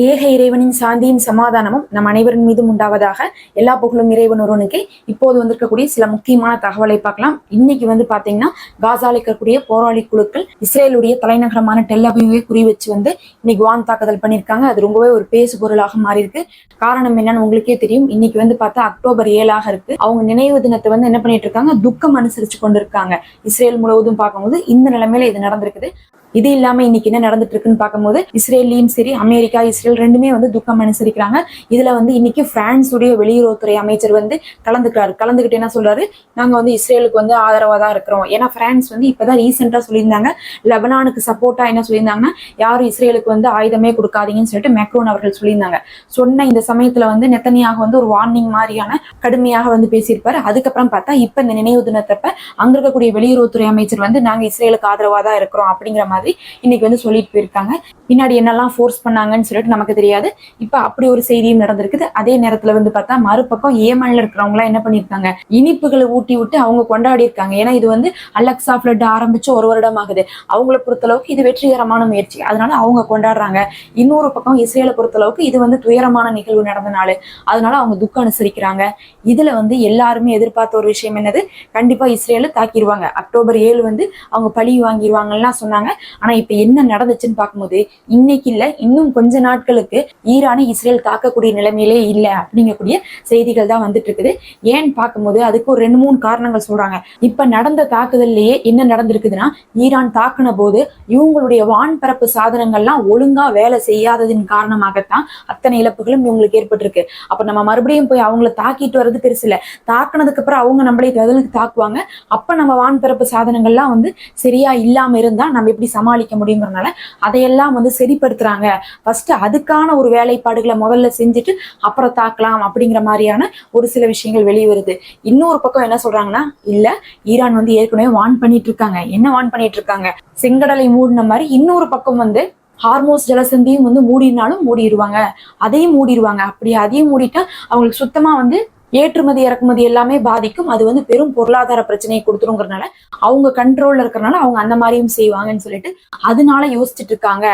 ஏக இறைவனின் சாந்தியும் சமாதானமும் நம் அனைவரின் மீதும் உண்டாவதாக எல்லா புகழும் இறைவன் ஒருவனுக்கு. இப்போது வந்திருக்கக்கூடிய சில முக்கியமான தகவலை பார்க்கலாம். இன்னைக்கு வந்து பாத்தீங்கன்னா காசால இருக்கக்கூடிய போராளி குழுக்கள் இஸ்ரேலுடைய தலைநகரமான டெல்லபியூவை குறி வச்சு வந்து இன்னைக்கு வான் தாக்குதல் பண்ணியிருக்காங்க. அது ரொம்பவே ஒரு பேசு பொருளாக மாறி இருக்கு காரணம் என்னன்னு உங்களுக்கே தெரியும். இன்னைக்கு வந்து பார்த்தா அக்டோபர் ஏழாக இருக்கு. அவங்க நினைவு தினத்தை வந்து என்ன பண்ணிட்டு இருக்காங்க? துக்கம் அனுசரிச்சு கொண்டிருக்காங்க. இஸ்ரேல் முழுவதும் பார்க்கும்போது இந்த நிலைமையில இது நடந்திருக்குது. இது இல்லாம இன்னைக்கு என்ன நடந்துட்டு இருக்குன்னு பார்க்கும்போது இஸ்ரேல்லையும் சரி அமெரிக்கா இஸ்ரேல் ரெண்டுமே வந்து துக்கம் அனுசரிக்கிறாங்க. இதுல வந்து இன்னைக்கு பிரான்ஸுடைய வெளியுறவுத்துறை அமைச்சர் வந்து கலந்துக்கிறாரு. கலந்துகிட்டு என்ன சொல்றாரு? நாங்க வந்து இஸ்ரேலுக்கு வந்து ஆதரவா தான் இருக்கிறோம். ஏன்னா பிரான்ஸ் வந்து இப்பதான் ரீசெண்டா சொல்லியிருந்தாங்க. லெபனானுக்கு சப்போர்ட்டா என்ன சொல்லியிருந்தாங்கன்னா யாரும் இஸ்ரேலுக்கு வந்து ஆயுதமே கொடுக்காதீங்கன்னு சொல்லிட்டு மேக்ரோன் அவர்கள் சொல்லியிருந்தாங்க. சொன்ன இந்த சமயத்துல வந்து நெத்தனியாக வந்து ஒரு வார்னிங் மாதிரியான கடுமையாக வந்து பேசியிருப்பாரு. அதுக்கப்புறம் பார்த்தா இப்ப இந்த நினைவு தினத்தப்ப அங்க இருக்கக்கூடிய வெளியுறவுத்துறை அமைச்சர் வந்து நாங்க இஸ்ரேலுக்கு ஆதரவா தான் இருக்கிறோம் அப்படிங்கிற மாதிரி இன்னைக்கு வந்து சொல்லிட்டு போயிருக்காங்க. பின்னாடி என்னெல்லாம் ஃபோர்ஸ் பண்ணாங்கன்னு சொல்லிட்டு நமக்கு தெரியாது. இப்ப அப்படி ஒரு செய்தியும் நடந்திருக்குது. அதே நேரத்துல வந்து பார்த்தா மறுபக்கம் ஏமன்ல இருக்கிறவங்க என்ன பண்ணிருக்காங்க இனிப்புகளை ஊட்டி விட்டு அவங்க கொண்டாடி இருக்காங்க. ஏன்னா இது வந்து அலெக்சா ஃபிளட் ஆரம்பிச்சு ஒரு வருடம் ஆகுது. அவங்கள பொறுத்தளவுக்கு இது வெற்றிகரமான முயற்சி. அதனால அவங்க கொண்டாடுறாங்க. இன்னொரு பக்கம் இஸ்ரேலை பொறுத்தளவுக்கு இது வந்து துயரமான நிகழ்வு நடந்த நாள். அதனால அவங்க துக்கம் அனுசரிக்கிறாங்க. இதுல வந்து எல்லாருமே எதிர்பார்த்த ஒரு விஷயம் என்னது? கண்டிப்பா இஸ்ரேல தாக்கிடுவாங்க. அக்டோபர் ஏழு வந்து அவங்க பழி வாங்கிடுவாங்கலாம் சொன்னாங்க. ஆனா இப்ப என்ன நடந்துச்சுன்னு பார்க்கும்போது இன்னைக்கு இல்ல இன்னும் கொஞ்ச நாட்களுக்கு ஈரானை இஸ்ரேல் தாக்கக்கூடிய நிலைமையிலே இல்லை அப்படிங்கக்கூடிய செய்திகள் தான் வந்துட்டு இருக்குது. ஏன்னு பார்க்கும்போது அதுக்கு ஒரு ரெண்டு மூணு காரணங்கள் சொல்றாங்க. இப்ப நடந்த தாக்குதல்லையே என்ன நடந்திருக்குதுன்னா ஈரான் தாக்கின போது இவங்களுடைய வான்பரப்பு சாதனங்கள்லாம் ஒழுங்கா வேலை செய்யாததின் காரணமாகத்தான் அத்தனை இழப்புகளும் இவங்களுக்கு ஏற்பட்டிருக்கு. அப்ப நம்ம மறுபடியும் போய் அவங்கள தாக்கிட்டு வர்றது பெருசு இல்ல. தாக்குனதுக்கு அப்புறம் அவங்க நம்மளே பதிலுக்கு தாக்குவாங்க. அப்ப நம்ம வான்பரப்பு சாதனங்கள்லாம் வந்து சரியா இல்லாம இருந்தா நம்ம எப்படி சமாளிக்க முடியுங்கிறனால அதையெல்லாம் வந்து சரிப்படுத்துறாங்க ஃபர்ஸ்ட் அதுக்கான ஒரு வேலைப்பாடுகளை முதல்ல செஞ்சுட்டு அப்புறம் தாக்கலாம் அப்படிங்கிற மாதிரியான ஒரு சில விஷயங்கள் வெளியே வருது இன்னொரு பக்கம் என்ன சொல்றாங்கன்னா இல்ல ஈரான் வந்து ஏற்கனவே வான் பண்ணிட்டு இருக்காங்க என்ன வான் பண்ணிட்டு இருக்காங்க செங்கடலை மூடின மாதிரி இன்னொரு பக்கம் வந்து ஹார்மோஸ் ஜலசந்தியும் வந்து மூடினாலும் மூடிடுவாங்க அதையும் மூடிடுவாங்க அப்படி அதையும் மூடிட்டா அவங்களுக்கு சுத்தமா வந்து ஏற்றுமதி இறக்குமதி எல்லாமே பாதிக்கும். அது வந்து பெரும் பொருளாதார பிரச்சனையை கொடுத்துருங்கிறனால அவங்க கண்ட்ரோல்ல இருக்கிறனால அவங்க அந்த மாதிரியும் செய்வாங்கன்னு சொல்லிட்டு அதனால யோசிச்சுட்டு இருக்காங்க.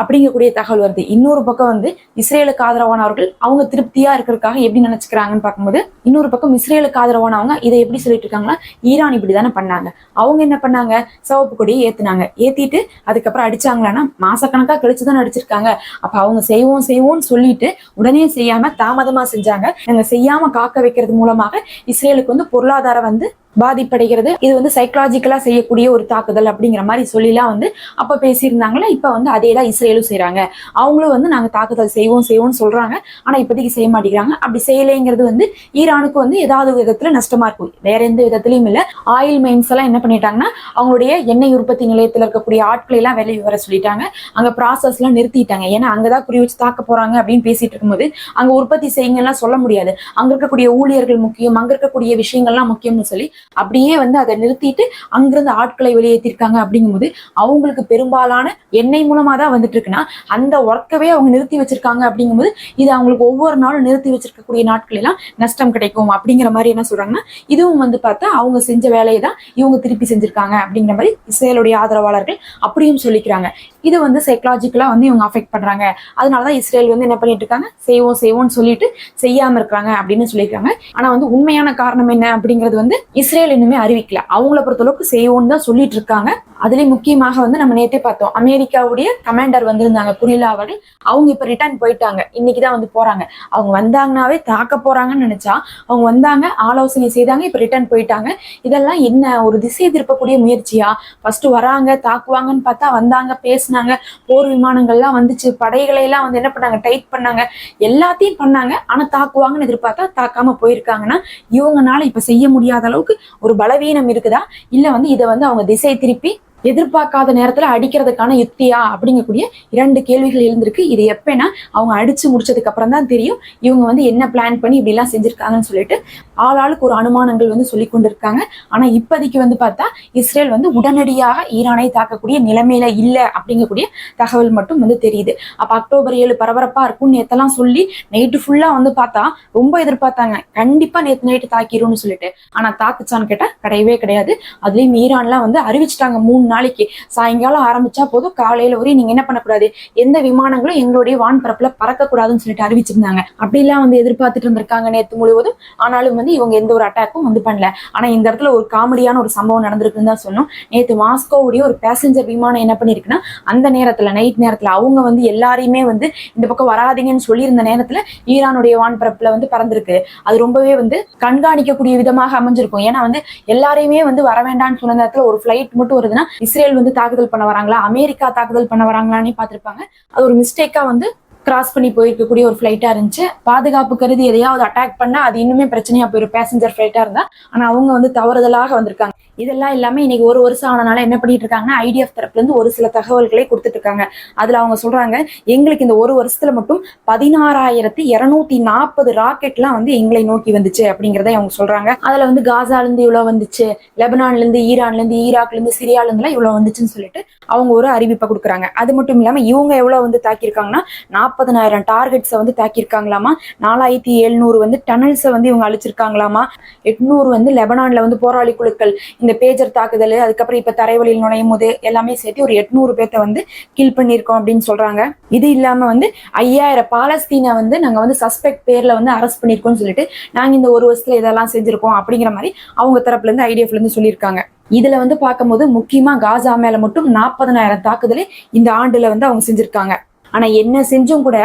அப்படிங்கக்கூடிய தகவல் வருது. இன்னொரு பக்கம் வந்து இஸ்ரேலுக்கு ஆதரவானவர்கள் அவங்க திருப்தியா இருக்கிறதுக்காக எப்படி நினைச்சுக்கிறாங்கன்னு பார்க்கும்போது இன்னொரு பக்கம் இஸ்ரேலுக்கு ஆதரவானவங்க இதை எப்படி சொல்லிட்டு இருக்காங்கன்னா ஈரான் இப்படி தானே பண்ணாங்க. அவங்க என்ன பண்ணாங்க? சிவப்பு கொடியை ஏத்துனாங்க. ஏத்திட்டு அதுக்கப்புறம் அடிச்சாங்களான்னா மாசக்கணக்கா கழிச்சு தானே அடிச்சிருக்காங்க. அப்ப அவங்க செய்வோம் செய்வோம்னு சொல்லிட்டு உடனே செய்யாம தாமதமா செஞ்சாங்க. நாங்க செய்யாம காக்க வைக்கிறது மூலமாக இஸ்ரேலுக்கு வந்து பொருளாதாரம் வந்து பாதிப்படைகிறது. இது வந்து சைக்கலாஜிக்கலா செய்யக்கூடிய ஒரு தாக்குதல் அப்படிங்கிற மாதிரி சொல்லிலாம் வந்து அப்ப பேசியிருந்தாங்களே இப்ப வந்து அதே தான் இஸ்ரேலும் செய்றாங்க. அவங்களும் வந்து நாங்க தாக்குதல் செய்வோம் செய்வோம்னு சொல்றாங்க. ஆனா இப்போதைக்கு செய்ய மாட்டேங்கிறாங்க. அப்படி செய்யலைங்கிறது வந்து ஈரானுக்கு வந்து ஏதாவது விதத்துல நஷ்டமா இருக்கும். வேற எந்த விதத்திலயும் இல்ல. ஆயில் மைன்ஸ் எல்லாம் என்ன பண்ணிட்டாங்கன்னா அவங்களுடைய எண்ணெய் உற்பத்தி நிலையத்துல இருக்கக்கூடிய ஆட்களை எல்லாம் வேலை வர சொல்லிட்டாங்க. அங்க ப்ராசஸ் எல்லாம் நிறுத்திட்டாங்க. ஏன்னா அங்கதான் குறி வச்சு தாக்க போறாங்க அப்படின்னு பேசிட்டு இருக்கும்போது அங்க உற்பத்தி செய்யுங்கலாம் சொல்ல முடியாது. அங்க இருக்கக்கூடிய ஊழியர்கள் முக்கியம் அங்க இருக்கக்கூடிய விஷயங்கள்லாம் முக்கியம்னு சொல்லி அப்படியே வந்து அதை நிறுத்திட்டு அங்கிருந்து ஆட்களை வெளியேற்றிருக்காங்க அப்படிங்கும்போது அவங்களுக்கு பெரும்பாலான எண்ணெய் மூலமா தான் வந்துட்டு இருக்குன்னா அந்த ஒர்க்கவே அவங்க நிறுத்தி வச்சிருக்காங்க அப்படிங்கும்போது இது அவங்களுக்கு ஒவ்வொரு நாளும் நிறுத்தி வச்சிருக்கக்கூடிய நாட்கள் எல்லாம் நஷ்டம் கிடைக்கும் அப்படிங்கிற மாதிரி என்ன சொல்றாங்கன்னா இதுவும் வந்து பார்த்தா அவங்க செஞ்ச வேலையை தான் இவங்க திருப்பி செஞ்சிருக்காங்க அப்படிங்கிற மாதிரி இஸ்ரேலுடைய ஆதரவாளர்கள் அப்படியும் சொல்லிக்கிறாங்க. இது வந்து சைக்கலாஜிக்கலா வந்து இவங்க அஃபெக்ட் பண்றாங்க. அதனாலதான் இஸ்ரேல் வந்து என்ன பண்ணிட்டு இருக்காங்க? செய்வோம் செய்வோம்னு சொல்லிட்டு செய்யாம இருக்காங்க அப்படின்னு சொல்லியிருக்காங்க. ஆனா வந்து உண்மையான காரணம் என்ன அப்படிங்கிறது வந்து இஸ்ரேல் இன்னுமே அறிவிக்கல. அவங்கள பொறுத்தளவுக்கு செய்வோம்னு தான் சொல்லிட்டு இருக்காங்க. அதுலயும் முக்கியமாக வந்து நம்ம நேற்றே பார்த்தோம். அமெரிக்காவுடைய கமாண்டர் வந்திருந்தாங்க குரிலா அவர்கள். அவங்க இப்ப ரிட்டர்ன் போயிட்டாங்க. இன்னைக்குதான் வந்து போறாங்க. அவங்க வந்தாங்கனாவே தாக்க போறாங்கன்னு நினைச்சா அவங்க வந்தாங்க ஆலோசனை செய்தாங்க இப்ப ரிட்டர்ன் போயிட்டாங்க. இதெல்லாம் என்ன ஒரு திசை திருப்பக்கூடிய முயற்சியா? ஃபர்ஸ்ட் வராங்க தாக்குவாங்கன்னு பார்த்தா வந்தாங்க பேசினாங்க. போர் விமானங்கள்லாம் வந்துச்சு. படைகளை எல்லாம் வந்து என்ன பண்ணாங்க? டைட் பண்ணாங்க. எல்லாத்தையும் பண்ணாங்க. ஆனா தாக்குவாங்கன்னு எதிர்பார்த்தா தாக்காம போயிருக்காங்கன்னா இவங்கனால இப்ப செய்ய முடியாத அளவுக்கு ஒரு பலவீனம் இருக்குதா? இல்ல வந்து இதை வந்து அவங்க திசை திருப்பி எதிர்பார்க்காத நேரத்துல அடிக்கிறதுக்கான யுக்தியா அப்படிங்கக்கூடிய இரண்டு கேள்விகள் எழுந்திருக்கு. இது எப்பனா அவங்க அடிச்சு முடிச்சதுக்கு அப்புறம் தான் தெரியும். இவங்க வந்து என்ன பிளான் பண்ணி இப்படி எல்லாம் செஞ்சிருக்காங்கன்னு சொல்லிட்டு ஆளாளுக்கு ஒரு அனுமானங்கள் வந்து சொல்லி கொண்டிருக்காங்க. ஆனா இப்போதைக்கு வந்து பார்த்தா இஸ்ரேல் வந்து உடனடியாக ஈரானை தாக்கக்கூடிய நிலைமையில இல்ல அப்படிங்கக்கூடிய தகவல் மட்டும் வந்து தெரியுது. அப்ப அக்டோபர் ஏழு பரபரப்பா இருக்கும்னு நேத்தெல்லாம் சொல்லி நைட்டு ஃபுல்லா வந்து பார்த்தா ரொம்ப எதிர்பார்த்தாங்க. கண்டிப்பா நேத்து நைட்டு தாக்கிரும்னு சொல்லிட்டு. ஆனா தாக்குச்சான்னு கேட்டா கிடையவே கிடையாது. அதுலயும் ஈரான்லாம் வந்து அறிவிச்சிட்டாங்க மூணு நாளைக்கு சாயங்காலம் ஆரம்பிச்சா போதும். காலையில வரையும் நீங்க என்ன பண்ணக்கூடாது? எந்த விமானங்களும் எங்களுடைய வான்பரப்புல பறக்கக்கூடாதுன்னு சொல்லிட்டு அறிவிச்சிருந்தாங்க. அப்படிலாம் வந்து எதிர்பார்த்துட்டு இருந்திருக்காங்க நேற்று முழுவதும். ஆனாலும் வந்து இவங்க எந்த ஒரு அட்டாக்கும் வந்து பண்ணல. ஆனா இந்த இடத்துல ஒரு காமெடியான ஒரு சம்பவம் நடந்திருக்குன்னு தான் சொன்னோம் நேற்று மாஸ்கோவுடைய ஒரு பேசஞ்சர் விமானம் என்ன பண்ணிருக்குன்னா அந்த நேரத்துல நைட் நேரத்துல அவங்க வந்து எல்லாரையுமே வந்து இந்த பக்கம் வராதீங்கன்னு சொல்லியிருந்த நேரத்துல ஈரானுடைய வான்பரப்புல வந்து பறந்திருக்கு. அது ரொம்பவே வந்து கண்காணிக்கக்கூடிய விதமாக அமைஞ்சிருக்கும். ஏன்னா வந்து எல்லாரையுமே வந்து வர வேண்டாம்னு சொன்ன நேரத்துல ஒரு ஃபிளைட் மட்டும் வருதுன்னா இஸ்ரேல் வந்து தாக்குதல் பண்ண வராங்களா? அமெரிக்கா தாக்குதல் பண்ண வராங்களான்னு பார்த்துருப்பாங்க. அது ஒரு மிஸ்டேக்கா வந்து கிராஸ் பண்ணி போயிருக்கக்கூடிய ஒரு ஃபிளைட்டா இருந்துச்சு. பாதுகாப்பு கருதி எதையாவது அட்டாக் பண்ணா அது இன்னுமே பிரச்சனையா போயிடும் பேசஞ்சர் ஃப்ளைட்டா இருந்தா. ஆனா அவங்க வந்து தவறுதலாக வந்திருக்காங்க. இதெல்லாம் இல்லாமல் இன்னைக்கு ஒரு வருஷம் ஆனனால என்ன பண்ணிட்டு இருக்காங்கன்னா ஐடிஎஃப் தரப்புலேருந்து ஒரு சில தகவல்களை கொடுத்துட்டு இருக்காங்க அதுல அவங்க சொல்றாங்க எங்களுக்கு இந்த ஒரு வருஷத்துல மட்டும் பதினாறாயிரத்தி இருநூத்தி நாற்பது ராக்கெட்லாம் வந்து எங்களை நோக்கி வந்துச்சு அப்படிங்கிறத அவங்க சொல்றாங்க. அதுல வந்து காசால இருந்து வந்துச்சு லெபனான்ல இருந்து ஈராக்லேருந்து சிரியாலேருந்துலாம் ஈராக்ல இருந்து சிரியால இவ்வளவு வந்துச்சுன்னு சொல்லிட்டு அவங்க ஒரு அறிவிப்பை கொடுக்குறாங்க. அது மட்டும் இல்லாம இவங்க எவ்வளவு வந்து தாக்கியிருக்காங்கன்னா நாற்பதனாயிரம் டார்கெட்ஸை வந்து தாக்கியிருக்காங்களாமா? நாலாயிரத்தி எழுநூறு வந்து டனல்ஸை வந்து இவங்க அழிச்சிருக்காங்களாமா? எட்நூறு வந்து லெபனான்ல வந்து போராளி குழுக்கள் இந்த பேஜர் தாக்குதல் அதுக்கப்புறம் இப்ப தரைவழியில் நுழையும் போது எல்லாமே சேர்த்து ஒரு எட்நூறு பேர்த்த வந்து கில் பண்ணியிருக்கோம் அப்படின்னு சொல்றாங்க. இது இல்லாம வந்து ஐயாயிரம் பாலஸ்தீனை வந்து நாங்க வந்து சஸ்பெக்ட் பேர்ல வந்து அரெஸ்ட் பண்ணியிருக்கோம்னு சொல்லிட்டு நாங்க இந்த ஒரு வருஷத்துல இதெல்லாம் செஞ்சிருக்கோம் அப்படிங்கிற மாதிரி அவங்க தரப்புல இருந்து இருந்து சொல்லியிருக்காங்க. இதுல வந்து பார்க்கும்போது முக்கியமா காசா மேல மட்டும் நாற்பதனாயிரம் தாக்குதல் இந்த ஆண்டுல வந்து அவங்க செஞ்சிருக்காங்க. ஆனா என்ன செஞ்சும் கூட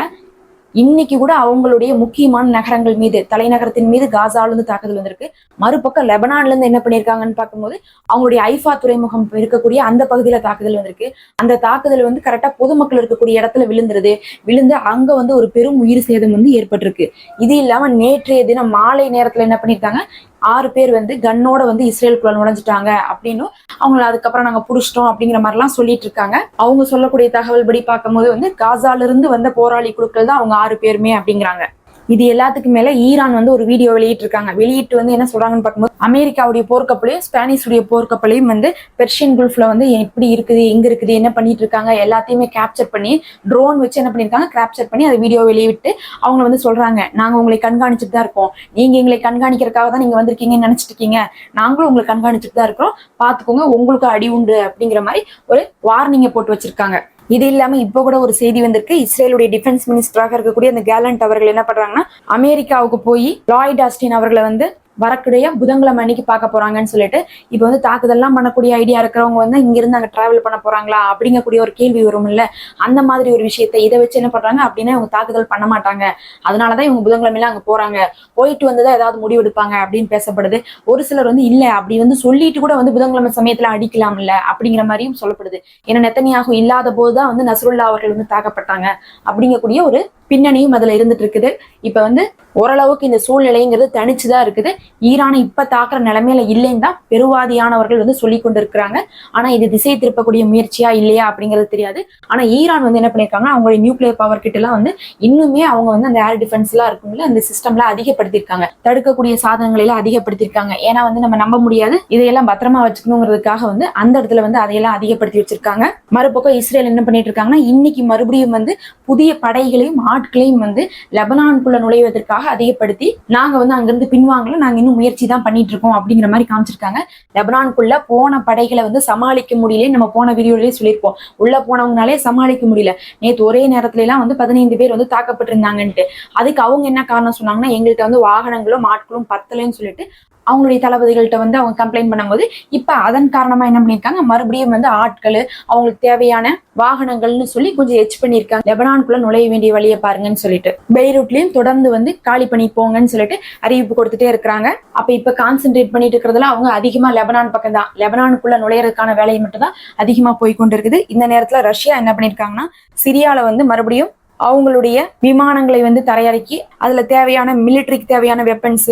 இன்னைக்கு கூட அவங்களுடைய முக்கியமான நகரங்கள் மீது தலைநகரத்தின் மீது காசால இருந்து தாக்குதல் வந்திருக்கு. மறுபக்கம் லெபனான்ல இருந்து என்ன பண்ணிருக்காங்கன்னு பார்க்கும்போது அவங்களுடைய ஐஃபா துறைமுகம் இருக்கக்கூடிய அந்த பகுதியில தாக்குதல் வந்திருக்கு. அந்த தாக்குதல் வந்து கரெக்டா பொதுமக்கள் இருக்கக்கூடிய இடத்துல விழுந்துருது. விழுந்து அங்க வந்து ஒரு பெரும் உயிர் சேதம் வந்து ஏற்பட்டிருக்கு. இது இல்லாம நேற்றைய தினம் மாலை நேரத்துல என்ன பண்ணிருக்காங்க ஆறு பேர் வந்து கன்னோட வந்து இஸ்ரேலுக்குள்ள நுழைஞ்சிட்டாங்க அப்படின்னும் அவங்கள அதுக்கப்புறம் நாங்க புடிச்சிட்டோம் அப்படிங்கிற மாதிரிலாம் சொல்லிட்டு இருக்காங்க. அவங்க சொல்லக்கூடிய தகவல் படி பார்க்கும்போது வந்து காசால இருந்து வந்த போராளி குழுக்கள் தான் அவங்க ஆறு பேருமே அப்படிங்கிறாங்க. இது எல்லாத்துக்கும் மேல ஈரான் வந்து ஒரு வீடியோ வெளியிட்டிருக்காங்க. வெளியிட்டு வந்து என்ன சொல்றாங்கன்னு பார்க்கும்போது அமெரிக்காவுடைய போர்க்கப்பலையும் ஸ்பானிஷுடைய போர்க்கப்பலையும் வந்து பெர்ஷியன் குல்ஃப்ல வந்து எப்படி இருக்குது எங்க இருக்குது என்ன பண்ணிட்டு இருக்காங்க எல்லாத்தையுமே கேப்சர் பண்ணி ட்ரோன் வச்சு என்ன பண்ணிருக்காங்க கேப்சர் பண்ணி அதை வீடியோ வெளியிட்டு அவங்க வந்து சொல்றாங்க நாங்க உங்களை கண்காணிச்சுட்டு தான் இருக்கோம். நீங்க எங்களை கண்காணிக்கிறதுக்காக தான் நீங்க வந்திருக்கீங்கன்னு நினைச்சிட்டு இருக்கீங்க. நாங்களும் உங்களை கண்காணிச்சுட்டு தான் இருக்கிறோம். பாத்துக்கோங்க உங்களுக்கு அடி உண்டு அப்படிங்கிற மாதிரி ஒரு வார்னிங்கை போட்டு வச்சிருக்காங்க. இது இல்லாம இப்போ கூட ஒரு செய்தி வந்திருக்கு. இஸ்ரேலுடைய டிஃபென்ஸ் மினிஸ்டராக இருக்கக்கூடிய அந்த கேலண்ட் அவர்கள் என்ன பண்றாங்கன்னா அமெரிக்காவுக்கு போய் லாய்ட் ஆஸ்டின் அவர்களை வந்து வரக்கூடிய புதன்கிழமை அன்னைக்கு பார்க்க போறாங்கன்னு சொல்லிட்டு இப்போ வந்து தாக்குதல்லாம் பண்ணக்கூடிய ஐடியா இருக்கிறவங்க வந்து இங்க இருந்து அங்க டிராவல் பண்ண போறாங்களா? அப்படிங்கக்கூடிய ஒரு கேள்வி வரும் இல்ல அந்த மாதிரி ஒரு விஷயத்தை இதை வச்சு என்ன பண்றாங்க? அப்படின்னா இவங்க தாக்குதல் பண்ண மாட்டாங்க. அதனாலதான் இவங்க புதன்கிழமையில அங்க போறாங்க. போயிட்டு வந்துதான் ஏதாவது முடிவு எடுப்பாங்க அப்படின்னு பேசப்படுது. ஒரு சிலர் வந்து இல்ல அப்படி வந்து சொல்லிட்டு கூட வந்து புதன்கிழமை சமயத்துல அடிக்கலாம் இல்ல அப்படிங்கிற மாதிரியும் சொல்லப்படுது. ஏன்னா நெத்தனியாகும் இல்லாத போதுதான் வந்து நசருல்லா அவர்கள் வந்து தாக்கப்பட்டாங்க. அப்படிங்கக்கூடிய ஒரு பின்னணியும் அதுல இருந்துட்டு இருக்குது இப்ப வந்து ஓரளவுக்கு இந்த சூழ்நிலைங்கிறது தனிச்சுதான் இருக்குது. ஈரானை இப்ப தாக்குற நிலைமையில இல்லைன்னு தான் பெருவாதியானவர்கள் வந்து சொல்லி கொண்டு இருக்கிறாங்க ஆனா இது திசை திருப்பக்கூடிய முயற்சியா இல்லையா அப்படிங்கிறது தெரியாது. ஆனா ஈரான் வந்து என்ன பண்ணிருக்காங்க அவங்களுடைய நியூக்ளியர் பவர் கிட்ட எல்லாம் வந்து இன்னுமே அவங்க வந்து அந்த ஏர் டிஃபென்ஸ் எல்லாம் இருக்குங்களா அந்த சிஸ்டம்ல அதிகப்படுத்திருக்காங்க தடுக்கக்கூடிய சாதனங்களை எல்லாம் அதிகப்படுத்திருக்காங்க ஏன்னா வந்து நம்ம நம்ப முடியாது. இதையெல்லாம் பத்திரமா வச்சுக்கணுங்கிறதுக்காக வந்து அந்த இடத்துல வந்து அதையெல்லாம் அதிகப்படுத்தி வச்சிருக்காங்க. மறுபக்கம் இஸ்ரேல் என்ன பண்ணிட்டு இருக்காங்கன்னா இன்னைக்கு மறுபடியும் வந்து புதிய படைகளையும் ஆட்களையும் வந்து லெபனானுக்குள்ள நுழைவதற்காக அதிகப்படுத்தி நாங்க வந்து அங்கிருந்து பின்வாங்கல நாங்க இன்னும் முயற்சி தான் பண்ணிட்டு இருக்கோம் அப்படிங்கிற மாதிரி காமிச்சிருக்காங்க. லெபனானுக்குள்ள போன படைகளை வந்து சமாளிக்க முடியல நம்ம போன வீடியோலயே சொல்லியிருப்போம். உள்ள போனவங்கனாலே சமாளிக்க முடியல. நேத்து ஒரே நேரத்துல எல்லாம் வந்து பதினைந்து பேர் வந்து தாக்கப்பட்டிருந்தாங்கன்ட்டு. அதுக்கு அவங்க என்ன காரணம் சொன்னாங்கன்னா எங்கள்கிட்ட வந்து வாகனங்களும் ஆட்களும் பத்தலைன்னு சொல்லிட்டு அவங்களுடைய தளபதிகள்கிட்ட வந்து அவங்க கம்ப்ளைண்ட் பண்ணும்போது இப்போ அதன் காரணமாக என்ன பண்ணியிருக்காங்க? மறுபடியும் வந்து ஆட்கள் அவங்களுக்கு தேவையான வாகனங்கள்னு சொல்லி கொஞ்சம் எச் பண்ணிருக்காங்க லெபனானுக்குள்ள நுழைய வேண்டிய வழியை பாருங்கன்னு சொல்லிட்டு. பெய்ரூட்லயும் தொடர்ந்து வந்து காலி பண்ணி போங்கன்னு சொல்லிட்டு அறிவிப்பு கொடுத்துட்டே இருக்கிறாங்க. அப்ப இப்ப கான்சென்ட்ரேட் பண்ணிட்டு இருக்கிறதுல அவங்க அதிகமா லெபனான் பக்கம் தான் லெபனானுக்குள்ள நுழையறதுக்கான வேலையை மட்டும் தான் அதிகமா போய் கொண்டு இருக்குது இந்த நேரத்துல ரஷ்யா என்ன பண்ணிருக்காங்கன்னா சிரியால வந்து மறுபடியும் அவங்களுடைய விமானங்களை வந்து தரையிறக்கி அதுல தேவையான மிலிட்டரிக்கு தேவையான வெப்பன்ஸ்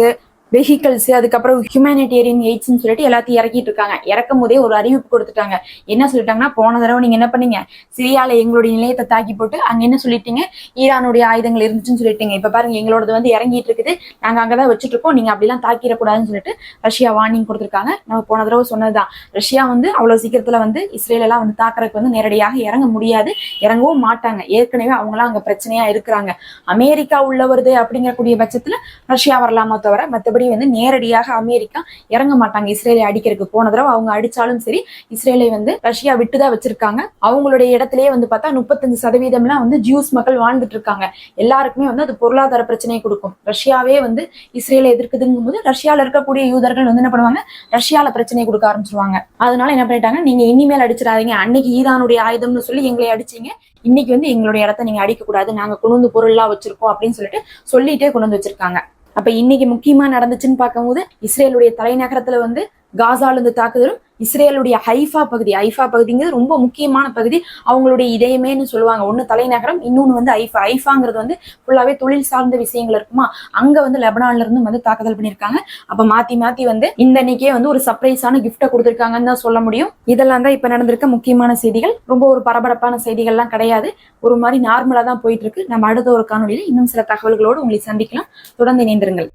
வெஹிக்கல்ஸ் அதுக்கப்புறம் ஹியூமனிடேரியன் எய்ட்ஸ்னு சொல்லிட்டு எல்லாத்தையும் இறக்கிட்டு இருக்காங்க. இறக்கும் போதே ஒரு அறிவிப்பு கொடுத்துட்டாங்க. என்ன சொல்லிட்டாங்கன்னா போன தடவை நீங்க என்ன பண்ணீங்க? சிரியால எங்களுடைய நிலையத்தை தாக்கி போட்டு அங்க என்ன சொல்லிட்டீங்க? ஈரானுடைய ஆயுதங்கள் இருந்துச்சுன்னு சொல்லிட்டீங்க. இப்ப பாருங்க எங்களோடது வந்து இறங்கிட்டு இருக்குது. நாங்க அங்கதான் வச்சுட்டு இருக்கோம். நீங்க அப்படிலாம் தாக்கிடக்கூடாதுன்னு சொல்லிட்டு ரஷ்யா வார்னிங் கொடுத்துருக்காங்க. நம்ம போன தடவை சொன்னதுதான். ரஷ்யா வந்து அவ்வளவு சீக்கிரத்துல வந்து இஸ்ரேல் எல்லாம் வந்து தாக்குறதுக்கு வந்து நேரடியாக இறங்க முடியாது. இறங்கவும் மாட்டாங்க. ஏற்கனவே அவங்களாம் அங்க பிரச்சனையா இருக்கிறாங்க. அமெரிக்கா உள்ள வருது அப்படிங்கக்கூடிய பட்சத்துல ரஷ்யா வரலாமா தவிர மத்தபடி மற்றபடி வந்து நேரடியாக அமெரிக்கா இறங்க மாட்டாங்க. இஸ்ரேலை அடிக்கிறதுக்கு போன தடவை அவங்க அடிச்சாலும் சரி இஸ்ரேலை வந்து ரஷ்யா விட்டு தான் வச்சிருக்காங்க. அவங்களுடைய இடத்திலேயே வந்து பார்த்தா முப்பத்தஞ்சு சதவீதம்லாம் வந்து ஜூஸ் மக்கள் வாழ்ந்துட்டு இருக்காங்க. எல்லாருக்குமே வந்து அது பொருளாதார பிரச்சனையை கொடுக்கும். ரஷ்யாவே வந்து இஸ்ரேலை எதிர்க்குதுங்கும் போது ரஷ்யால இருக்கக்கூடிய யூதர்கள் வந்து என்ன பண்ணுவாங்க? ரஷ்யால பிரச்சனையை கொடுக்க ஆரம்பிச்சிருவாங்க. அதனால என்ன பண்ணிட்டாங்க? நீங்க இனிமேல் அடிச்சிடாதீங்க. அன்னைக்கு ஈரானுடைய ஆயுதம்னு சொல்லி எங்களை அடிச்சீங்க. இன்னைக்கு வந்து எங்களுடைய இடத்த நீங்க அடிக்க கூடாது நாங்க கொண்டு பொருள்லாம் வச்சிருக்கோம் அப்படின்னு சொல்லிட்டு சொல்லிட்டே கொண்டு வந்து வச்சிருக்காங்க. அப்ப இன்னைக்கு முக்கியமா நடந்துச்சுன்னு பார்க்கும்போது இஸ்ரேலுடைய தலைநகரத்துல வந்து காசாலிருந்து தாக்குதலும் இஸ்ரேலுடைய ஹைஃபா பகுதி ஐஃபா பகுதிங்கிறது ரொம்ப முக்கியமான பகுதி. அவங்களுடைய இதயமேன்னு சொல்லுவாங்க. ஒன்னு தலைநகரம் இன்னொன்னு வந்து ஐஃபா ஐஃபாங்கிறது வந்து ஃபுல்லாவே தொழில் சார்ந்த விஷயங்கள் இருக்குமா? அங்க வந்து லெபனான்ல இருந்து வந்து தாக்குதல் பண்ணியிருக்காங்க. அப்ப மாத்தி மாத்தி வந்து இந்த அன்னைக்கே வந்து ஒரு சர்ப்ரைஸான கிஃப்டை கொடுத்துருக்காங்கன்னு தான் சொல்ல முடியும். இதெல்லாம் தான் இப்ப நடந்திருக்க முக்கியமான செய்திகள். ரொம்ப ஒரு பரபரப்பான செய்திகள்லாம் கிடையாது. ஒரு மாதிரி நார்மலா தான் போயிட்டு இருக்கு. நம்ம அடுத்த ஒரு காணொலியில இன்னும் சில தகவல்களோடு உங்களை சந்திக்கலாம். தொடர்ந்து இணைந்திருங்கள்.